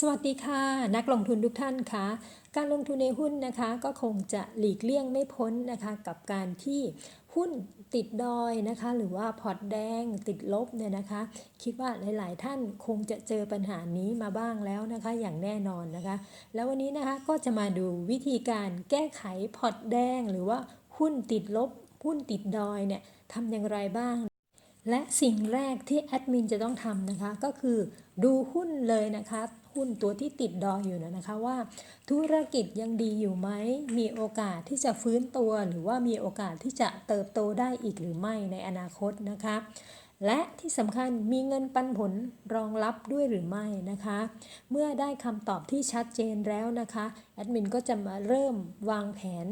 สวัสดีค่ะ นักลงทุนทุกท่านคะการลงทุนในหุ้นนะคะก็คงจะหลีกเลี่ยงไม่พ้นนะคะกับการที่หุ้นติดดอยนะคะหรือว่าพอร์ตแดงติดลบเนี่ยนะคะ คิดว่าหลาย ๆ ท่านคงจะเจอปัญหานี้มาบ้างแล้วนะคะอย่างแน่นอนนะคะ แล้ววันนี้นะคะก็จะมาดูวิธีการแก้ไขพอร์ตแดง หรือว่าหุ้นติดลบหุ้นติดดอยเนี่ยทำอย่างไรบ้าง และสิ่งแรกที่แอดมินจะต้องทำนะคะ ก็คือดูหุ้นเลยนะคะ หุ้นตัวที่ติดดอยอยู่นะคะว่า ธุรกิจยังดีอยู่ไหม มีโอกาสที่จะฟื้นตัวหรือว่ามีโอกาสที่จะเติบโตได้อีกหรือไม่ในอนาคตนะคะ และที่สำคัญมีเงินปันผลรองรับด้วยหรือไม่นะคะ เมื่อได้คำตอบที่ชัดเจนแล้วนะคะแอดมินก็จะมาเริ่มวางแผน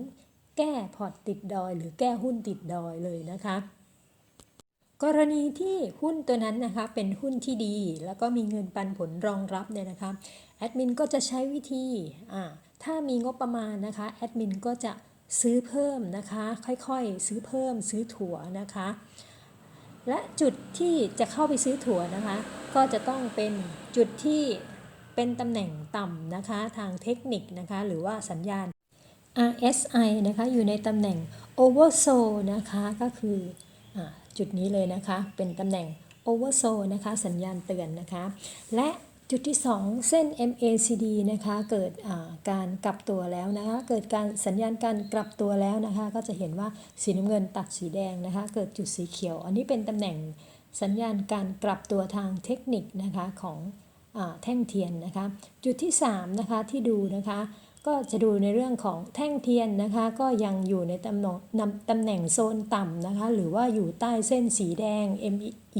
แก้พอร์ตติดดอย หรือแก้หุ้นติดดอยเลยนะคะ กรณีที่หุ้นตัวนั้นนะคะเป็นหุ้นที่ดี แล้วก็มีเงินปันผลรองรับเนี่ยนะคะแอดมินก็จะใช้วิธีถ้ามีงบประมาณนะคะแอดมินก็จะซื้อเพิ่มนะคะ ค่อยๆ ซื้อเพิ่มซื้อถั่วนะคะ และจุดที่จะเข้าไปซื้อถั่วนะคะ ก็จะต้องเป็นจุดที่เป็นตำแหน่งต่ำนะคะทางเทคนิคนะคะ หรือว่าสัญญาณ RSI นะคะอยู่ในตำแหน่ง oversold นะคะก็คือ จุดนี้เลยนะคะเป็นตำแหน่ง oversold นะคะสัญญาณเตือนนะคะ และจุดที่ 2 เส้น MACD นะคะเกิดการกลับตัวแล้วนะคะเกิดการสัญญาณการกลับตัวแล้วนะคะก็จะเห็นว่าสีน้ำเงินตัดสีแดงนะคะเกิดจุดสีเขียว อันนี้เป็นตำแหน่งสัญญาณการกลับตัวทางเทคนิคนะคะของอแท่งเทียนนะคะจุดที่3นะคะที่ดูนะคะ ก็จะดูในเรื่องของแท่งเทียนนะคะ ก็ยังอยู่ในตำแหน่งตำแหน่งโซนต่ำนะคะ หรือว่าอยู่ใต้เส้นสีแดง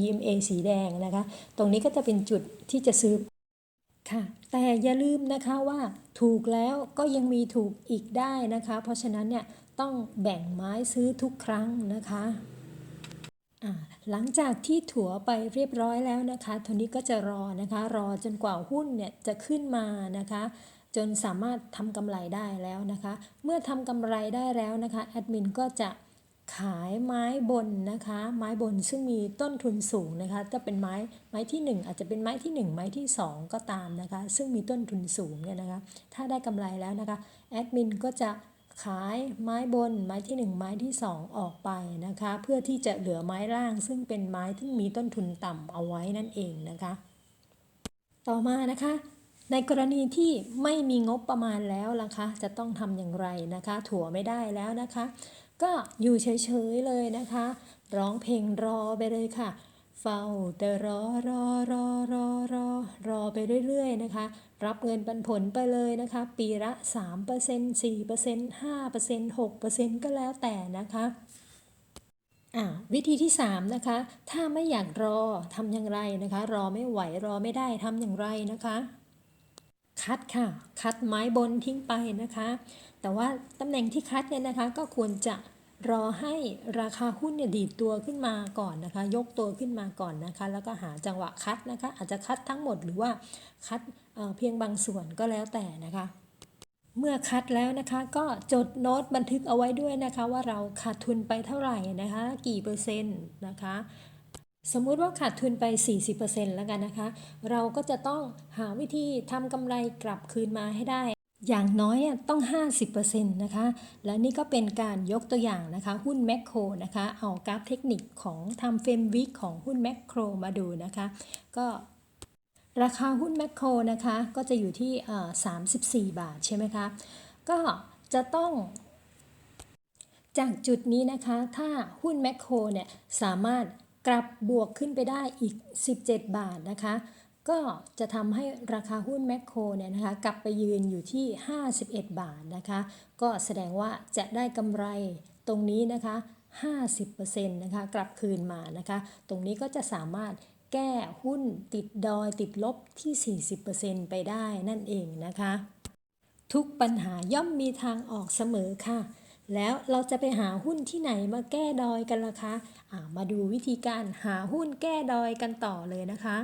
EMA สีแดงนะคะ ตรงนี้ก็จะเป็นจุดที่จะซื้อค่ะ แต่อย่าลืมนะคะว่าถูกแล้วก็ยังมีถูกอีกได้นะคะ เพราะฉะนั้นเนี่ยต้องแบ่งไม้ซื้อทุกครั้งนะคะหลังจากที่ถั่วไปเรียบร้อยแล้วนะคะทนี้ก็จะรอนะคะ รอจนกว่าหุ้นเนี่ยจะขึ้นมานะคะ จนสามารถทำกำไรได้แล้วนะคะ เมื่อทำกำไรได้แล้วนะคะแอดมินก็จะขายไม้บนนะคะ ไม้บนซึ่งมีต้นทุนสูงนะคะจะเป็นไม้ไม้ที่ 1 อาจจะเป็นไม้ที่ 1 ไม้ที่ 2 ก็ตามนะคะ ซึ่งมีต้นทุนสูงเนี่ยนะคะถ้าได้กำไรแล้วนะคะแอดมินก็จะขายไม้บนไม้ที่ 1 ไม้ที่ 2 ออกไปนะคะ เพื่อที่จะเหลือไม้ล่าง ซึ่งเป็นไม้ที่มีต้นทุนต่ำเอาไว้นั่นเองนะคะ ต่อมานะคะ ในกรณีที่ไม่มีงบประมาณแล้วล่ะคะ จะต้องทำอย่างไรนะคะ ถั่วไม่ได้แล้วนะคะ ก็อยู่เฉยๆเลยนะคะ ร้องเพลงรอไปเลยค่ะ เฝ้าแต่รอรอรอรอรอรอไปเรื่อยๆนะคะ รับเงินปันผลไปเลยนะคะ ปีละ 3% 4% 5% 6%ก็แล้วแต่นะคะวิธีที่ 3 นะคะ ถ้าไม่อยากรอทำอย่างไรนะคะ รอไม่ไหวรอไม่ได้ทำอย่างไรนะคะ คัดค่ะ คัดไม้บนทิ้งไปนะคะ แต่ว่าตำแหน่งที่คัดเนี่ยนะคะก็ควรจะรอให้ราคาหุ้นเนี่ยดีดตัวขึ้นมาก่อนนะคะ ยกตัวขึ้นมาก่อนนะคะ แล้วก็หาจังหวะคัดนะคะ อาจจะคัดทั้งหมดหรือว่าคัดเเพียงบางส่วนก็แล้วแต่นะคะ เมื่อคัดแล้วนะคะก็จดโน้ตบันทึกเอาไว้ด้วยนะคะ ว่าเราขาดทุนไปเท่าไหร่นะคะ กี่เปอร์เซ็นต์นะคะ สมมุติว่าขาดทุนไป 40%แล้วกันนะคะ เราก็จะต้องหาวิธีทำกำไรกลับคืนมาให้ได้ อย่างน้อยต้อง 50%นะคะ และนี่ก็เป็นการยกตัวอย่างนะคะ หุ้นแมคโครนะคะ เอากราฟเทคนิคของทำเฟรมวิกของหุ้นแมคโครมาดูนะคะ ก็ราคาหุ้นแมคโครนะคะ ก็จะอยู่ที่ 34 บาทใช่ไหมคะ ก็จะต้องจากจุดนี้นะคะ ถ้าหุ้นแมคโครเนี่ยสามารถ กลับบวกขึ้นไปได้อีก 17 บาทนะคะ ก็จะทำให้ราคาหุ้นแมคโครเนี่ยนะคะกลับไปยืนอยู่ที่ 51 บาทนะคะ ก็แสดงว่าจะได้กำไรตรงนี้นะคะ 50%นะคะกลับคืนมานะคะ ตรงนี้ก็จะสามารถแก้หุ้นติดดอยติดลบที่ 40%ไปได้นั่นเองนะคะ ทุกปัญหาย่อมมีทางออกเสมอค่ะ แล้วเราจะไปหาหุ้นที่ไหนมาแก้ดอยกันล่ะคะะมาดูวิธีการหาหุ้นแก้ดอยกันต่อเลยนะคะ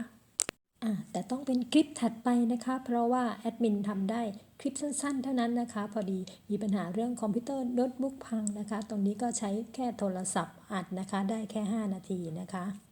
แต่ต้องเป็นคลิปถัดไปนะคะ เพราะว่าแอดมินทำได้คลิปสั้นๆ เท่านั้นนะคะ พอดีมีปัญหาเรื่องคอมพิวเตอร์โน้ตบุ๊กพังนะคะ ตรงนี้ก็ใช้แค่โทรศัพท์อัดนะคะ ได้แค่ 5 นาทีนะคะ